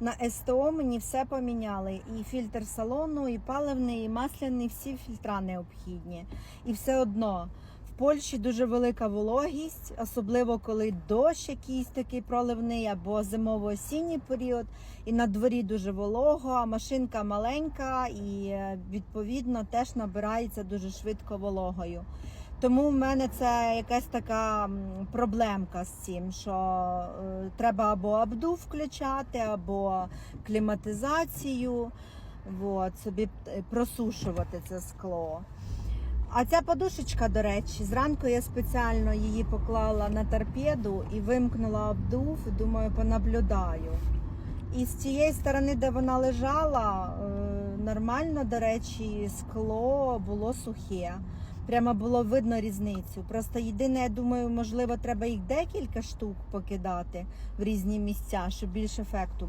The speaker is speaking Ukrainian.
На СТО мені все поміняли. І фільтр салону, і паливний, і масляний, всі фільтра необхідні. І все одно в Польщі дуже велика вологість, особливо коли дощ якийсь такий проливний або зимово-осінній період. І на дворі дуже волого, а машинка маленька і е, відповідно теж набирається дуже швидко вологою. Тому в мене це якась така проблемка з цим, що е, треба або обдув включати, або кліматизацію, от, собі е, просушувати це скло. А ця подушечка, до речі, зранку я спеціально її поклала на торпеду і вимкнула обдув, думаю, понаблюдаю. І з цієї сторони, де вона лежала, е, нормально, до речі, скло було сухе. Прямо було видно різницю. Просто єдине, я думаю, можливо, треба їх декілька штук покидати в різні місця, щоб більш ефекту